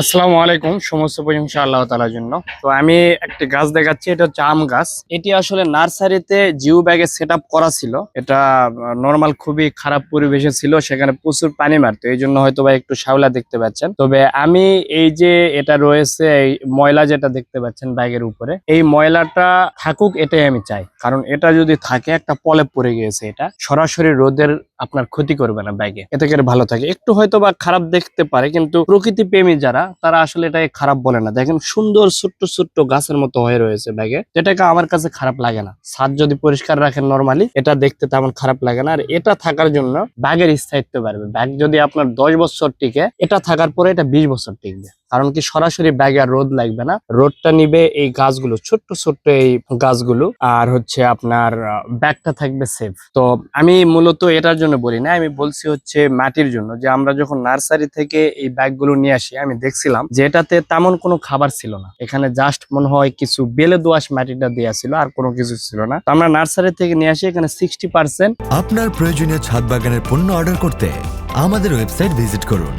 আসসালামু আলাইকুম, সমস্ত প্রশংসা আল্লাহ তালার জন্য। তো আমি একটি গাছ দেখাচ্ছি, এটা হচ্ছে আম গাছ। এটি আসলে নার্সারিতে জিও ব্যাগে সেট করা ছিল। এটা নর্মাল খুবই খারাপ পরিবেশে ছিল, সেখানে প্রচুর পানি মারতো। এই জন্য হয়তো বা একটু শ্যাওলা দেখতে পাচ্ছেন। তবে আমি এই যে এটা রয়েছে, এই ময়লা যেটা দেখতে পাচ্ছেন ব্যাগের উপরে, এই ময়লাটা থাকুক এটাই আমি চাই। কারণ এটা যদি থাকে, একটা পলে পড়ে গিয়েছে এটা। সরাসরি রোদের আপনার ক্ষতি করবে না ব্যাগে। এতে করে ভালো থাকে। একটু হয়তো বা খারাপ দেখতে পারে, কিন্তু প্রকৃতি প্রেমী যারা, তারা আসলে এটাকে খারাপ বলে না। দেখেন, সুন্দর ছোট্ট ছোট্ট গাছের মতো হয়ে রয়েছে ব্যাগে। যেটাকে আমার কাছে খারাপ লাগে না। ছাদ যদি পরিষ্কার রাখেন নর্মালি এটা দেখতে তেমন খারাপ লাগে না। আর এটা থাকার জন্য ব্যাগের স্থায়িত্ব বাড়বে। ব্যাগ যদি আপনার দশ বছর টিকে, এটা থাকার পরে এটা বিশ বছর টিকবে। কারণ কি সরাসরি ব্যাগে আর রোদ লাগবে না। রোদটা নিবে এই গাছগুলো, ছোট্ট ছোট্ট এই গাছগুলো। আর হচ্ছে আপনার ব্যাগটা থাকবে সেফ তো আমি মূলত এটার জন্য বলি না, আমি বলছি হচ্ছে মাটির জন্য যে আমরা যখন নার্সারি থেকে এই ব্যাগগুলো নিয়ে আসি, আমি দেখছিলাম যে এটাতে তেমন কোনো খাবার ছিল না। এখানে জাস্ট মনে হয় কিছু বেলে দোয়াশ মাটিটা দেওয়া ছিল, আর কোনো কিছু ছিল না। তো আমরা নার্সারি থেকে নিয়ে আসি, এখানে সিক্সটি পার্সেন্ট আপনার প্রয়োজনীয় ছাদ বাগানের পণ্য অর্ডার করতে আমাদের ওয়েবসাইট ভিজিট করুন।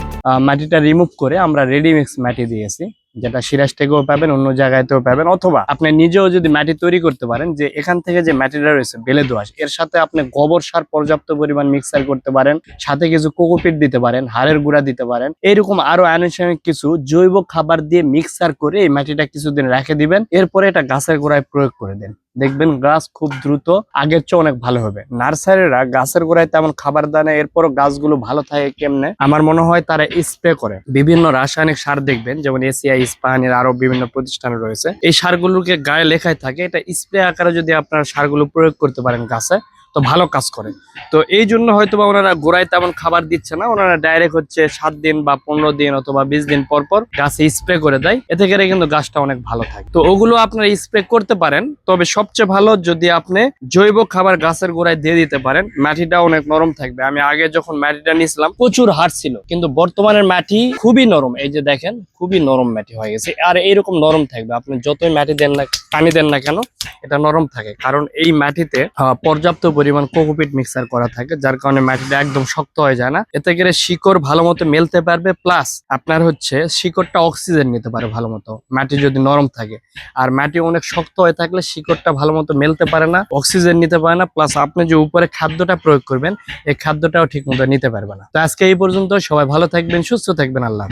মাটিটা রিমুভ করে আমরা রেডিমিক্স মাটি দিয়েছি, যেটা সিরাজ থেকেও পাবেন, অন্য জায়গাতেও পাবেন, অথবা আপনি নিজেও যদি মাটি তৈরি করতে পারেন, যে এখান থেকে যে মাটিটা রয়েছে বেলে দোয়াশ এর সাথে আপনি গোবর সার পর্যাপ্ত পরিমাণ মিক্সার করতে পারেন, সাথে কিছু কোকোপিট দিতে পারেন, হাড়ের গুঁড়া দিতে পারেন, এরকম আরও আনুষঙ্গিক কিছু জৈব খাবার দিয়ে মিক্সার করে এই মাটিটা কিছুদিন রেখে দিবেন, এরপরে এটা গাছের গোড়ায় প্রয়োগ করে দেন। দেখবেন গাছ খুব দ্রুত আগের চেয়ে অনেক ভালো হবে। নার্সারিরা গাছের গোড়ায় তেমন খাবার দেয় না, এরপরও গাছগুলো ভালো থাকে কেমনে? আমার মনে হয় তারা স্প্রে করে। বিভিন্ন রাসায়নিক সার দেখবেন, যেমন এশিয়া ইস্পাহানের আরও বিভিন্ন প্রতিষ্ঠান রয়েছে। এই সারগুলোকে গায়ে লেখায় থাকে, এটা স্প্রে আকারে যদি আপনারা সারগুলো প্রয়োগ করতে পারেন গাছে তো ভালো কাজ করে। তো এই জন্য হয়তো বা ওনারা গোড়ায় তেমন খাবার দিচ্ছে না। ওনারা ডাইরেক্ট হচ্ছে সাত দিন বা পনেরো দিন অথবা বিশ দিন পর পর গাছে স্প্রে করে দেয়। এতে করে কিন্তু গাছটা অনেক ভালো থাকে। তো ওগুলো আপনারা স্প্রে করতে পারেন। তবে সবচেয়ে ভালো যদি আপনি জৈব খাবার গাছের গোড়ায় দিয়ে দিতে পারেন, মাটিটা অনেক নরম থাকবে। আমি আগে যখন মাটিটা নিয়েছিলাম, প্রচুর হাড় ছিল। কিন্তু বর্তমানের মাটি খুবই নরম। এই যে দেখেন, খুবই নরম মাটি হয়ে গেছে। আর এইরকম নরম থাকবে। আপনি যতই মাটি দেন না, পানি দেন না কেন, এটা নরম থাকে। কারণ এই মাটিতে পর্যাপ্ত পরিমাণ কোকোপিট মিক্সার করা থাকে, যার কারণে মাটিটা একদম শক্ত হয়ে যায় না। এতে করে শিকড় ভালো মতো মেলতে পারবে, প্লাস আপনার হচ্ছে শিকড়টা অক্সিজেন নিতে পারে ভালো মতো মাটি যদি নরম থাকে। আর মাটি অনেক শক্ত হয়ে থাকলে শিকড়টা ভালো মতো মেলতে পারে না, অক্সিজেন নিতে পারে না, প্লাস আপনি যে উপরে খাদ্যটা প্রয়োগ করবেন, এই খাদ্যটাও ঠিক মতো নিতে পারবে না। তো আজকে এই পর্যন্ত সবাই ভালো থাকবেন, সুস্থ থাকবেন, আল্লাহ